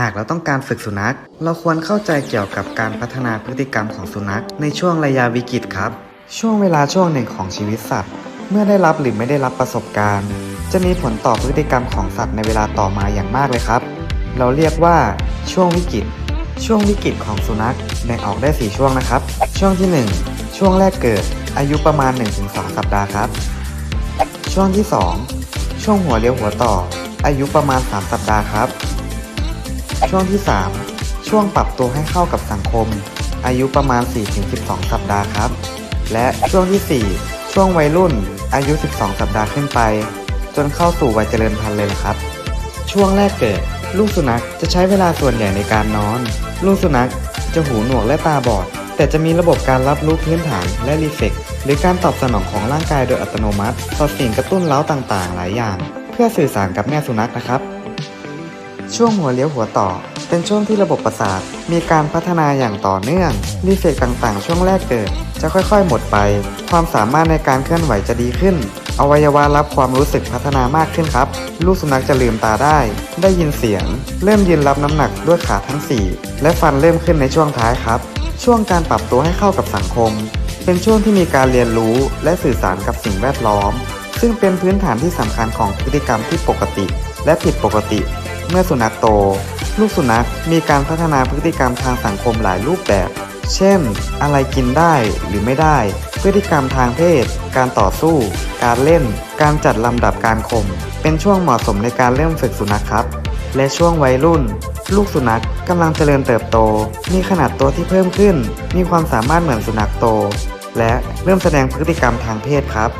หากเราต้องการฝึกสุนัข เราควรเข้าใจเกี่ยวกับการพัฒนาพฤติกรรมของสุนัข ในช่วงระยะวิกฤตครับ ช่วงเวลาช่วงหนึ่งของชีวิตสัตว์ เมื่อได้รับหรือไม่ได้รับประสบการณ์ จะมีผลต่อพฤติกรรมของสัตว์ในเวลาต่อมาอย่างมากเลยครับ เราเรียกว่าช่วงวิกฤต ช่วงวิกฤตของสุนัขแบ่งออกได้ 4 ช่วงนะครับ ช่วงที่ 1 ช่วงแรกเกิด อายุประมาณ1-2สัปดาห์ครับ ช่วงที่ 2 ช่วงหัวเลี้ยวหัวต่อ อายุประมาณ 3 สัปดาห์ครับ ช่วงที่ 3 ช่วงปรับตัวให้เข้ากับสังคม อายุประมาณ 4-12 สัปดาห์ครับ และช่วงที่ 4 ช่วงวัยรุ่น อายุ 12 สัปดาห์ขึ้นไป จนเข้าสู่วัยเจริญพันธุ์เลยละครับ ช่วงแรกเกิด ลูกสุนัขจะใช้เวลาส่วนใหญ่ในการนอน ลูกสุนัขจะหูหนวกและตาบอด แต่จะมีระบบการรับรู้พื้นฐานและรีเฟกหรือการตอบสนองของร่างกายโดยอัตโนมัติ ต่อสิ่งกระตุ้นเล้าต่างๆ หลายอย่าง เพื่อสื่อสารกับแม่สุนัขนะครับ ช่วงหัวเลี้ยวหัวต่อ เป็นช่วงที่ระบบประสาท มีการพัฒนาอย่างต่อเนื่องรีเฟกต่างๆ ช่วงแรกเกิด จะค่อยๆ หมดไป ความสามารถในการเคลื่อนไหวจะดีขึ้น อวัยวะรับความรู้สึกพัฒนามากขึ้นครับ ลูกสุนัขจะลืมตาได้ ได้ยินเสียง เริ่มยืนรับน้ำหนักด้วยขาทั้ง 4 และฟันเริ่มขึ้นในช่วงท้ายครับ ช่วงการปรับตัวให้เข้ากับสังคม เป็นช่วงที่มีการเรียนรู้และสื่อสารกับสิ่งแวดล้อม ซึ่งเป็นพื้นฐานที่สำคัญของพฤติกรรมที่ปกติ และผิดปกติ เมื่อสุนัขโต ลูกสุนัขมีการพัฒนาพฤติกรรมทางสังคมหลายรูปแบบ เช่น อะไรกินได้หรือไม่ได้ พฤติกรรมทางเพศ การต่อสู้ การเล่น การจัดลำดับการข่มเป็นช่วงเหมาะสมในการเริ่มฝึกสุนัขครับ และช่วงวัยรุ่น ลูกสุนัขกำลังเจริญเติบโต มีขนาดตัวที่เพิ่มขึ้น มีความสามารถเหมือนสุนัขโต และเริ่มแสดงพฤติกรรมทางเพศครับ